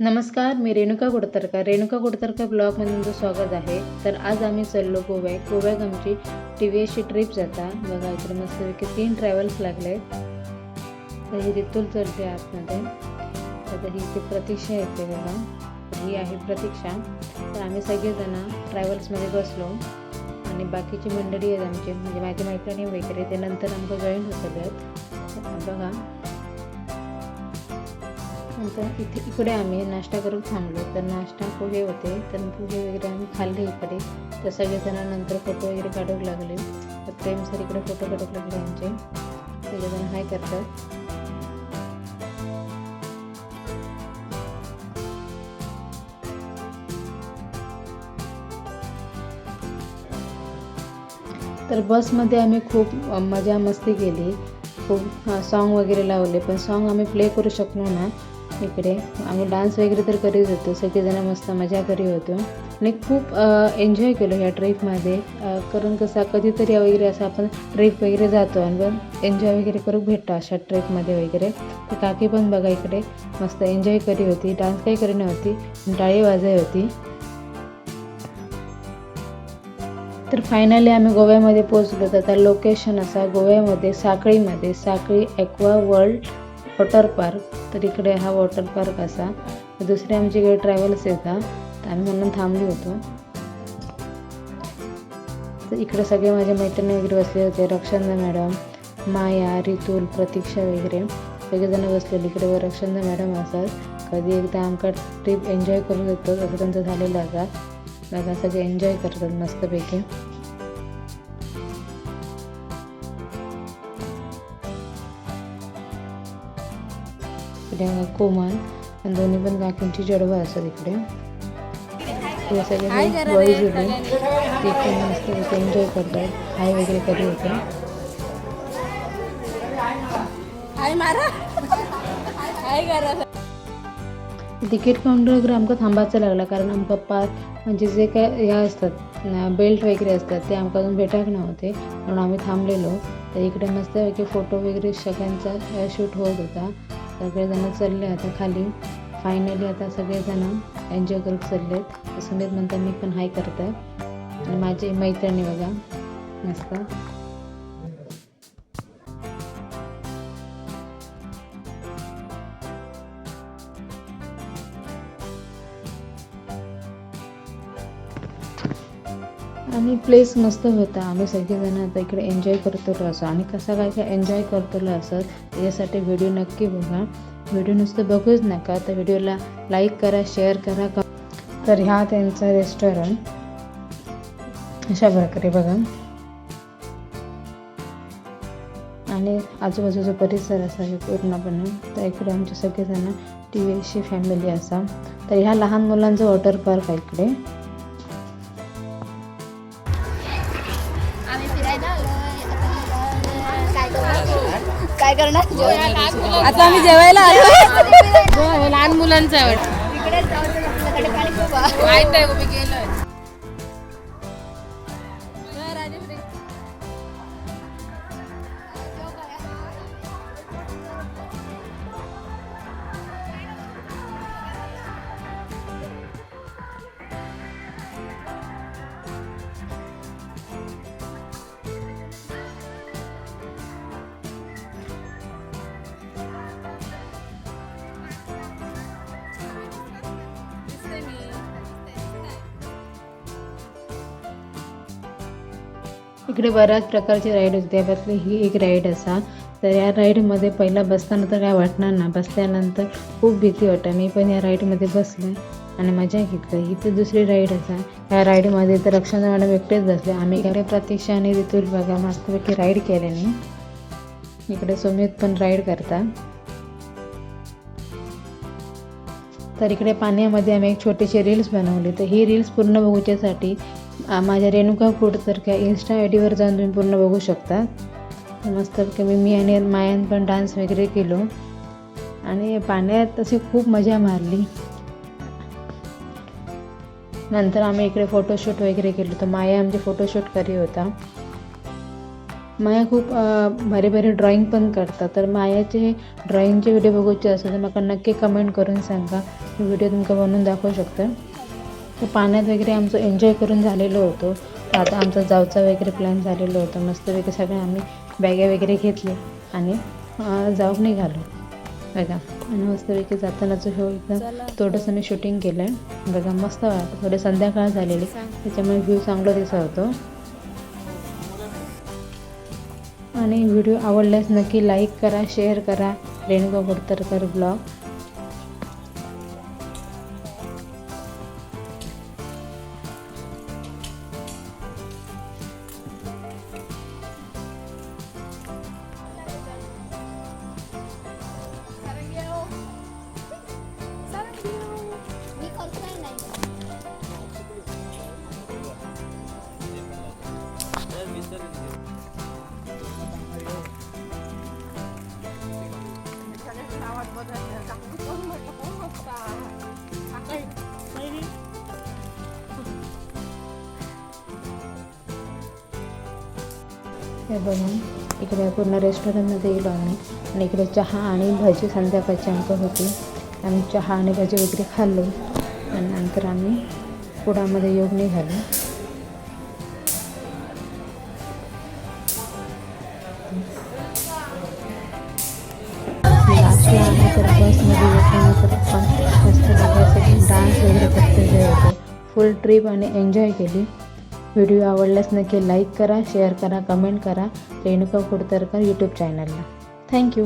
नमस्कार मी रेणुका गोडतरकर. रेणुका गोडतरकर ब्लॉगमध्ये तुमचं स्वागत आहे. तर आज आम्ही चाललो गोव्या गोव्यात आमची टी व्ही एसची ट्रिप जाता. बघा इकडे मस्तपैकी तीन ट्रॅव्हल्स लागले. तर ही रितुल चढते आतमध्ये तर ही ती प्रतीक्षा येते बघा. ही आहे प्रतीक्षा. तर आम्ही सगळेजण ट्रॅव्हल्समध्ये बसलो. आणि बाकीची मंडळी आहेत आमची म्हणजे माझी मैत्रिणी वगैरे ते नंतर आमचं जॉईन होतं आहेत बघा नंतर इथे इकडे आम्ही नाश्ता करून थांबलो. तर नाश्ता पोहे होते तर पोहे वगैरे आम्ही खाल्ले इकडे. तर सगळेजण नंतर फोटो वगैरे काढू लागले. तर प्रेम सर इकडे फोटो काढू लागले आमचे. सगळेजण हाय करतात. तर बसमध्ये आम्ही खूप मजा मस्ती केली. खूप सॉन्ग वगैरे लावले. पण सॉन्ग आम्ही प्ले करू शकलो ना. इकडे. आम्ही डान्स वगैरे तर करीत होतो. सगळेजण मस्त मजा करीत होतो. आणि खूप एन्जॉय केलो ह्या ट्रिपमध्ये कारण कसं कधीतरी वगैरे असं आपण ट्रिप वगैरे जातो आणि एन्जॉय वगैरे करू भेटतो अशा ट्रिपमध्ये वगैरे. तर काकी पण बघा इकडे मस्त एन्जॉय करी होती. डान्स काही करी नव्हती. टाळी वाजाय होती. तर फायनली आम्ही गोव्यामध्ये पोहोचलो. तर त्या लोकेशन असा गोव्यामध्ये साखळीमध्ये साखळी ॲक्वा वर्ल्ड वॉटर पार्क तर इकडे हा वॉटर पार्क असा. दुसरे आमचे इकडे ट्रॅव्हल्स येतात. तर आम्ही म्हणून थांबलो होतो. तर इकडे सगळे माझे मैत्रिणी वगैरे बसले होते. रक्षांदा मॅडम माया रितुल प्रतीक्षा वगैरे. सगळेजण बसलेले इकडे व रक्षांदा मॅडम असतात. कधी एकदा आमका ट्रिप एन्जॉय करू देतो असं त्यांचं झालेलं असतात दादा सगळे एन्जॉय करतात मस्तपैकी. इकडे कोमल आणि दोन्ही पण काकींची जडवं असतात इकडे. सगळे बॉईज होते. ते पण मस्त एन्जॉय करतात. हाय वगैरे करी होते? तिकीट काउंटरवर आमकां थांबायचं लागला कारण आमकां पास म्हणजे जे काय हे असतात बेल्ट वगैरे असतात ते आमकां अजून भेटाक नव्हते म्हणून आम्ही थांबलेलो. तर इकडे मस्तपैकी फोटो वगैरे सगळ्यांचा शूट होत होता. सगळेजण चलले आता खाली. फायनली आता सगळेजण एन्जॉय करत चाललेत सुमित म्हणतात मी पण हाय करत आहे आणि माझी मैत्रिणी बघा. मस्त. आणि प्लेस मस्त होता. आम्ही सगळेजण आता इकडे एन्जॉय करतो असं आणि कसा काय काय एन्जॉय करतो असं त्याच्यासाठी व्हिडिओ नक्की बघा. व्हिडिओ नुसतं बघूच नका. तर व्हिडिओला लाईक करा शेअर करा. तर ह्या त्यांचा रेस्टॉरंट अशा प्रकारे बघा. आणि आजूबाजूचा परिसर असा पूर्णपणे. तर इकडे आमचे सगळेजण टी व्ही फॅमिली असा. तर ह्या लहान मुलांचं वॉटर पार्क आहे इकडे. काय करणार? आता आम्ही जेवायला आलो. लहान मुलांचं आहे. माहीत आहे मी इकडे बऱ्याच प्रकारचे राईड होते. त्यातली ही एक राईड असा. तर या राईडमध्ये पहिला बसताना तर काय वाटणार ना? बसल्यानंतर खूप भीती वाटते. मी पण या राईडमध्ये बसले आणि मजा घेतली. ही तर दुसरी राईड असा. या राईडमध्ये तर रक्षांना मॅडम एकटेच बसले. आम्ही इकडे प्रतीक्षा आणि ऋतुल बघा मस्तपैकी राईड केल्याने. इकडे सुमित पण राईड करता. तर इकडे पाण्यामध्ये आम्ही एक छोटीशी रील्स बनवली. तर ही रील्स पूर्ण बघूच्यासाठी माझ्या रेणुका काय इन्स्टा आय डीवर जाऊन तुम्ही पूर्ण बघू शकता. मस्त मी मी आणि मायान पण डान्स वगैरे केलो. आणि पाण्यात तशी खूप मजा मारली. नंतर आम्ही इकडे फोटोशूट वगैरे केलो तर माया आमचे फोटोशूट करी होता. माया खूप अ, भारी भारी ड्रॉइंग पण करतात. तर मायाचे ड्रॉइंगचे व्हिडिओ बघूचे असेल तर मला नक्की कमेंट करून सांगा. मी व्हिडिओ तुमका बनवून दाखवू शकतो. तर पाण्यात वगैरे आमचं एन्जॉय करून झालेलो होतो. आता आमचा जाऊचा वगैरे प्लॅन झालेलो होता. मस्तपैकी सगळे आम्ही बॅगा वगैरे घेतले आणि अ, जाऊक निघालो. बघा आणि मस्तपैकी जातानाचं हो एकदम थोडंसं मी शूटिंग केलं आहे बघा मस्त वाटतं. थोडे संध्याकाळ झालेली. त्याच्यामुळे व्ह्यू चांगला दिसत. होतो आणि व्हिडिओ आवडल्यास नक्की लाईक करा शेअर करा. रेणुका गोडतरकर ब्लॉग हे बघा इकडे पूर्ण रेस्टॉरंटमध्ये गेलो आम्ही. आणि इकडे चहा आणि भाजी संध्याकाळची आमचं होती. आम्ही चहा आणि भजी वगैरे खाल्लो. आणि नंतर आम्ही पुढामध्ये योग निघालो. तर बसमध्ये मस्त डान्स वगैरे करते फुल ट्रीप आणि एन्जॉय केली. व्हिडिओ आवडल्यास नक्की लाईक करा शेअर करा कमेंट करा. रेणुका कुडतरकर यूट्यूब चॅनलला थँक्यू